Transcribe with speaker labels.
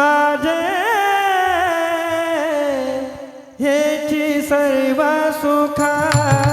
Speaker 1: माझे हेची सर्व सुखा